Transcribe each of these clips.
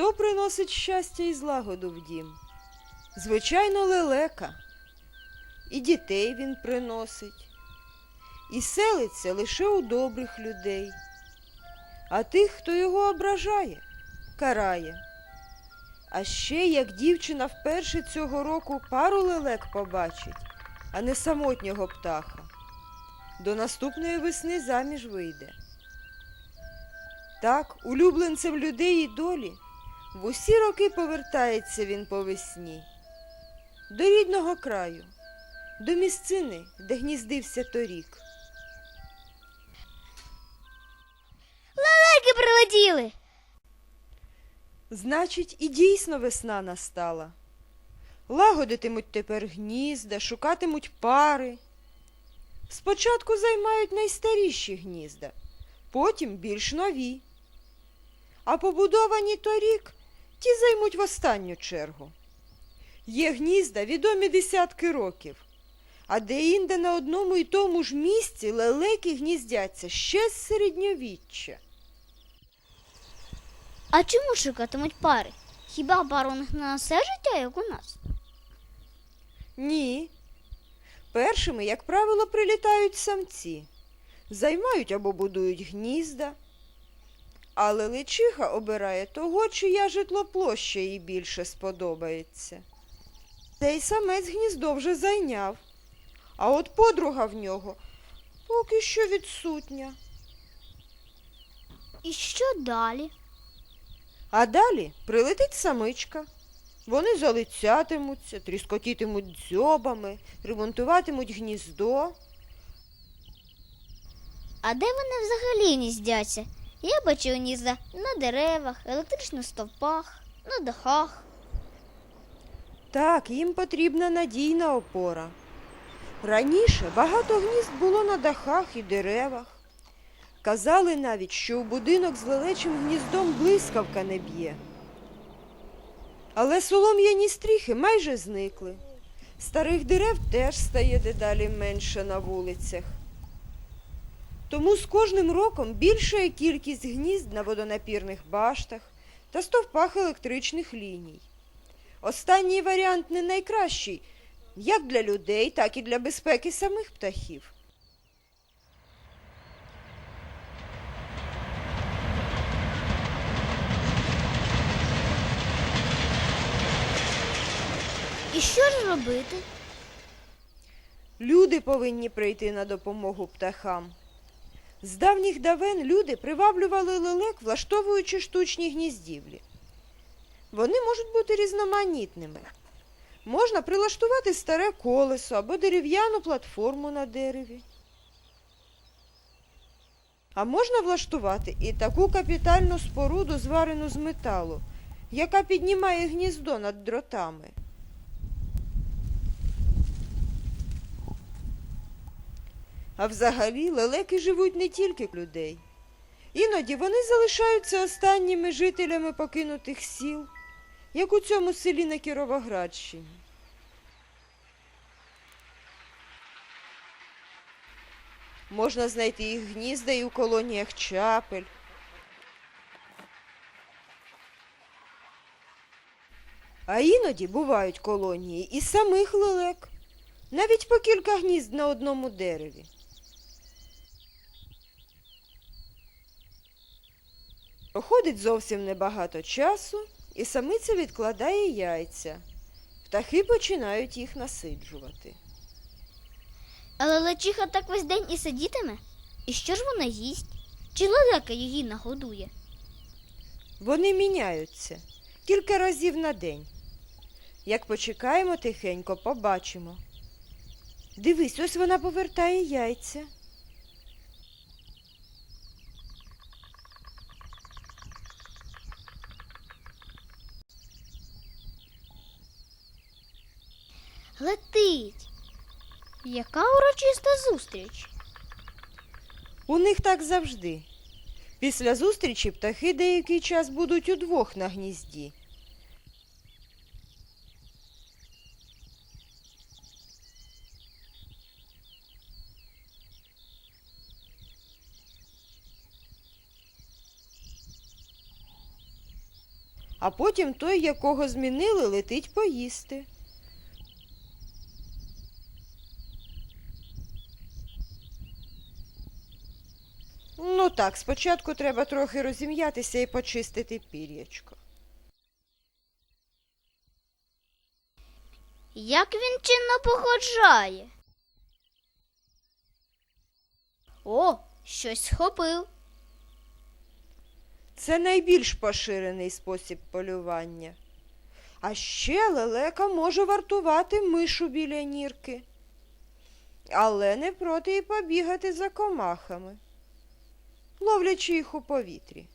Хто приносить щастя і злагоду в дім? Звичайно, лелека. І дітей він приносить, і селиться лише у добрих людей, а тих, хто його ображає, карає. А ще як дівчина вперше цього року пару лелек побачить, а не самотнього птаха, до наступної весни заміж вийде. Так, улюбленцем людей і долі, в усі роки повертається він по весні, до рідного краю, до місцини, де гніздився торік. Лелеки прилетіли. Значить, і дійсно весна настала. Лагодитимуть тепер гнізда, шукатимуть пари. Спочатку займають найстаріші гнізда, потім більш нові. А побудовані торік ті займуть в останню чергу. Є гнізда відомі десятки років, а де-інде на одному і тому ж місці лелеки гніздяться ще з середньовіччя. А чому шукатимуть пари? Хіба пар у них на все життя, як у нас? Ні. Першими, як правило, прилітають самці, займають або будують гнізда. Але личиха обирає того, чия житлоплоща їй більше сподобається. Цей самець гніздо вже зайняв, а от подруга в нього поки що відсутня. І що далі? А далі прилетить самичка. Вони залицятимуться, тріскотітимуть дзьобами, ремонтуватимуть гніздо. А де вони взагалі гніздяться? Я бачу гнізда на деревах, електричних стовпах, на дахах. Так, їм потрібна надійна опора. Раніше багато гнізд було на дахах і деревах. Казали навіть, що у будинок з лелечим гніздом блискавка не б'є. Але солом'яні стріхи майже зникли. Старих дерев теж стає дедалі менше на вулицях. Тому з кожним роком більшає кількість гнізд на водонапірних баштах та стовпах електричних ліній. Останній варіант не найкращий як для людей, так і для безпеки самих птахів. І що ж робити? Люди повинні прийти на допомогу птахам. З давніх давен люди приваблювали лелек, влаштовуючи штучні гніздівлі. Вони можуть бути різноманітними. Можна прилаштувати старе колесо або дерев'яну платформу на дереві. А можна влаштувати і таку капітальну споруду, зварену з металу, яка піднімає гніздо над дротами. А взагалі лелеки живуть не тільки людей. Іноді вони залишаються останніми жителями покинутих сіл, як у цьому селі на Кіровоградщині. Можна знайти їх гнізда і у колоніях чапель. А іноді бувають колонії і самих лелек, навіть по кілька гнізд на одному дереві. Проходить зовсім небагато часу, і самиця відкладає яйця. Птахи починають їх насиджувати. Але лечиха так весь день і сидітиме? І що ж вона їсть? Чи лелека її нагодує? Вони міняються кілька разів на день. Як почекаємо тихенько, побачимо. Дивись, ось вона повертає яйця. Летить. Яка урочиста зустріч? У них так завжди. Після зустрічі птахи деякий час будуть удвох на гнізді. а потім той, якого змінили, летить поїсти. Ну так, спочатку треба трохи розім'ятися і почистити пір'ячко. Як він чинно походжає? О, щось схопив. Це найбільш поширений спосіб полювання. А ще лелека може вартувати мишу біля нірки, але не проти і побігати за комахами, ловлячи їх у повітрі.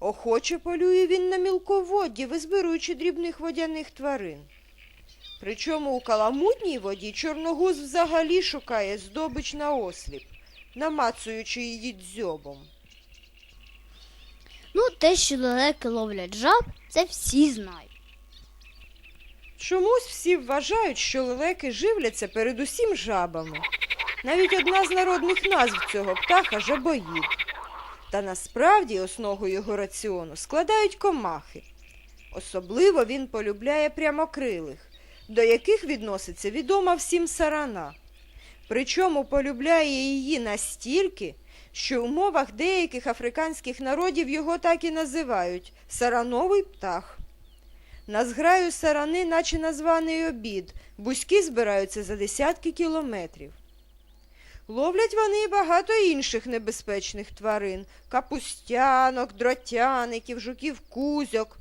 Охоче полює він на мілководді, визбируючи дрібних водяних тварин. Причому у каламутній воді чорногуз взагалі шукає здобич на осліп, намацуючи її дзьобом. Ну, те, що лелеки ловлять жаб, це всі знають. Чомусь всі вважають, що лелеки живляться передусім жабами. Навіть одна з народних назв цього птаха жабоїд. Та насправді основу його раціону складають комахи. Особливо він полюбляє прямокрилих, до яких відноситься відома всім сарана. Причому полюбляє її настільки, що в мовах деяких африканських народів його так і називають сарановий птах. На зграю сарани, наче названий обід, бузьки збираються за десятки кілометрів. Ловлять вони і багато інших небезпечних тварин капустянок, дротяників, жуків кузьок,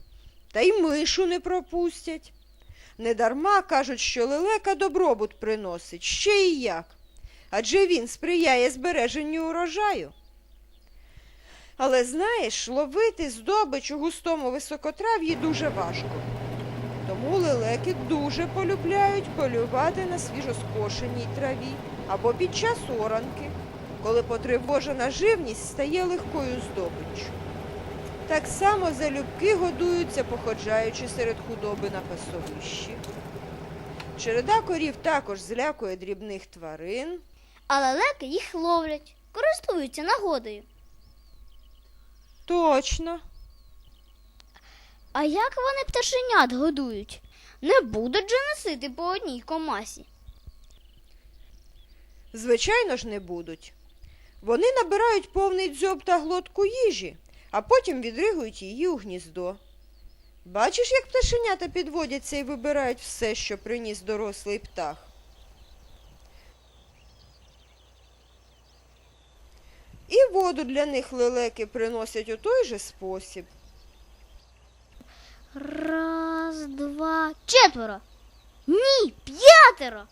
та й мишу не пропустять. Недарма кажуть, що лелека добробут приносить, ще й як. Адже він сприяє збереженню урожаю. Але знаєш, ловити здобич у густому високотрав'ї дуже важко. Тому лелеки дуже полюбляють полювати на свіжоскошеній траві або під час оранки, коли потривожена живність стає легкою здобиччю. Так само залюбки годуються, походжаючи серед худоби на пасовищі. Череда корів також злякує дрібних тварин. А лелеки їх ловлять, користуються нагодою. Точно. А як вони пташенят годують? Не будуть же носити по одній комасі. Звичайно ж, не будуть. Вони набирають повний дзьоб та глотку їжі, а потім відригують її у гніздо. Бачиш, як пташенята підводяться і вибирають все, що приніс дорослий птах. І воду для них лелеки приносять у той же спосіб. Раз, два, четверо. Ні, п'ятеро.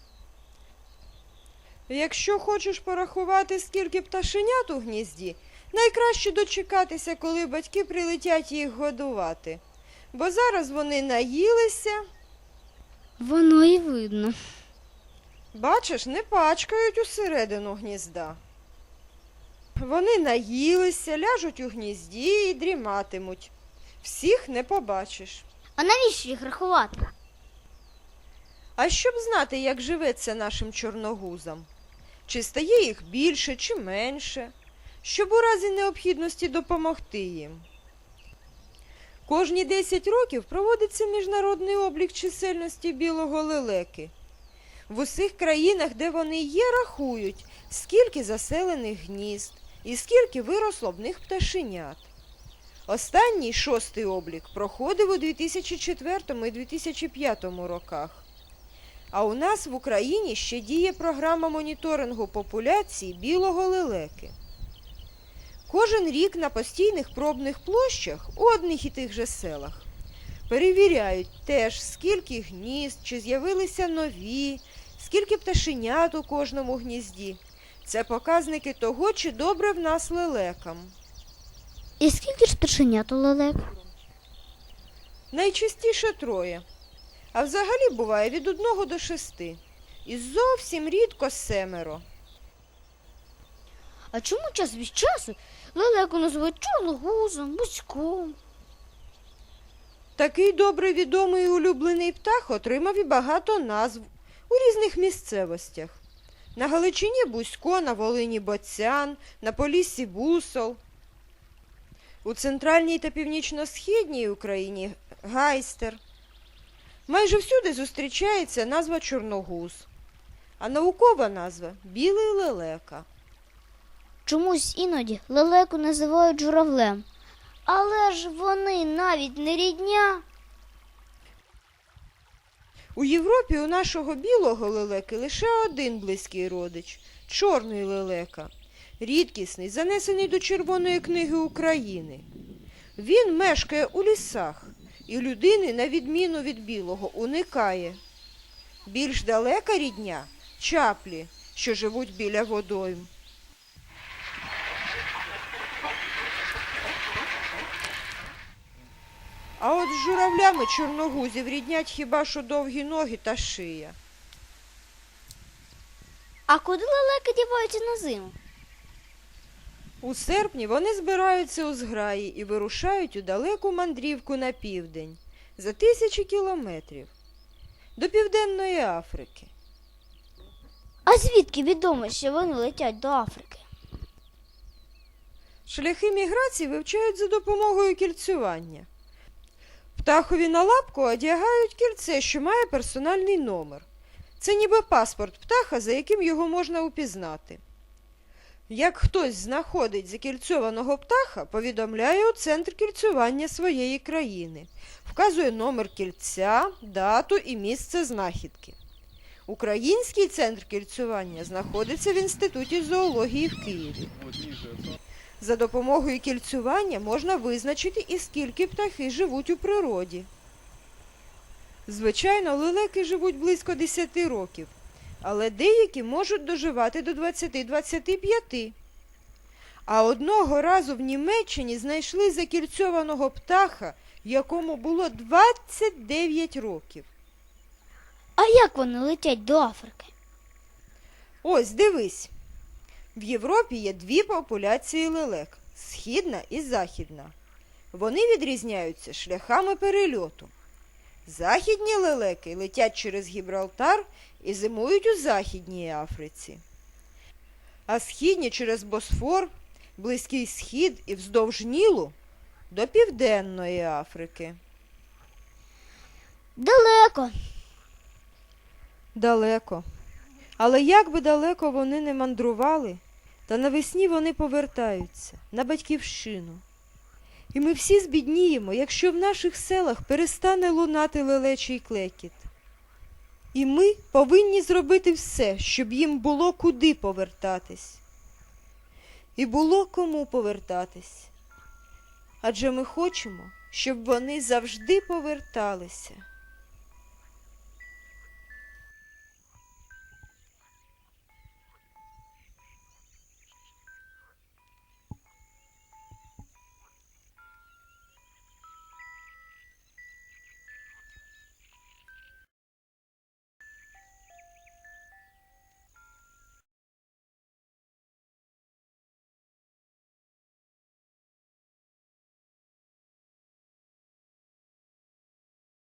Якщо хочеш порахувати, скільки пташенят у гнізді, найкраще дочекатися, коли батьки прилетять їх годувати. Бо зараз вони наїлися, Воно і видно. бачиш, не пачкають усередину гнізда. Вони наїлися, ляжуть у гнізді і дріматимуть. Всіх не побачиш. А навіщо їх рахувати? А щоб знати, як живеться нашим чорногузам, чи стає їх більше, чи менше, щоб у разі необхідності допомогти їм. Кожні 10 років проводиться міжнародний облік чисельності білого лелеки. В усіх країнах, де вони є, рахують, скільки заселених гнізд і скільки виросло в них пташенят. Останній шостий облік проходив у 2004 і 2005 роках. А у нас в Україні ще діє програма моніторингу популяції білого лелеки. Кожен рік на постійних пробних площах у одних і тих же селах перевіряють теж, скільки гнізд, чи з'явилися нові, скільки пташенят у кожному гнізді. Це показники того, чи добре в нас лелекам. І скільки ж пташенят у лелек? Найчастіше троє. А взагалі буває від одного до шести. І зовсім рідко семеро. А чому час від часу лелеку називають чорногузом, бузьком? Такий добре відомий і улюблений птах отримав і багато назв у різних місцевостях. На Галичині Бузько, на Волині Боцян, на Поліссі Бусол. У центральній та північно-східній Україні гайстер. Майже всюди зустрічається назва чорногуз, а наукова назва білий лелека. Чомусь іноді лелеку називають журавлем. Але ж вони навіть не рідня. У Європі у нашого білого лелеки лише один близький родич чорний лелека, рідкісний, занесений до Червоної книги України. Він мешкає у лісах і людини, на відміну від білого, уникає. Більш далека рідня чаплі, що живуть біля водойм. А от з журавлями чорногузів ріднять хіба що довгі ноги та шия. А куди лелеки діваються на зиму? У серпні вони збираються у зграї і вирушають у далеку мандрівку на південь за тисячі кілометрів до Південної Африки. А звідки відомо, що вони летять до Африки? Шляхи міграції вивчають за допомогою кільцювання. Птахові на лапку одягають кільце, що має персональний номер. Це ніби паспорт птаха, за яким його можна упізнати. Як хтось знаходить закільцьованого птаха, повідомляє у центр кільцювання своєї країни, вказує номер кільця, дату і місце знахідки. Український центр кільцювання знаходиться в Інституті зоології в Києві. За допомогою кільцювання можна визначити і скільки птахи живуть у природі. Звичайно, лелеки живуть близько 10 років, але деякі можуть доживати до 20-25. А одного разу в Німеччині знайшли закільцьованого птаха, якому було 29 років. А як вони летять до Африки? Ось, дивись. В Європі є дві популяції лелек східна і західна. Вони відрізняються шляхами перельоту. Західні лелеки летять через Гібралтар і зимують у Західній Африці. А східні через Босфор, Близький Схід і вздовж Нілу до Південної Африки. Далеко. Далеко. Але як би далеко вони не мандрували, та навесні вони повертаються на батьківщину. І ми всі збідніємо, якщо в наших селах перестане лунати лелечий клекіт. І ми повинні зробити все, щоб їм було куди повертатись. І було кому повертатись. Адже ми хочемо, щоб вони завжди поверталися.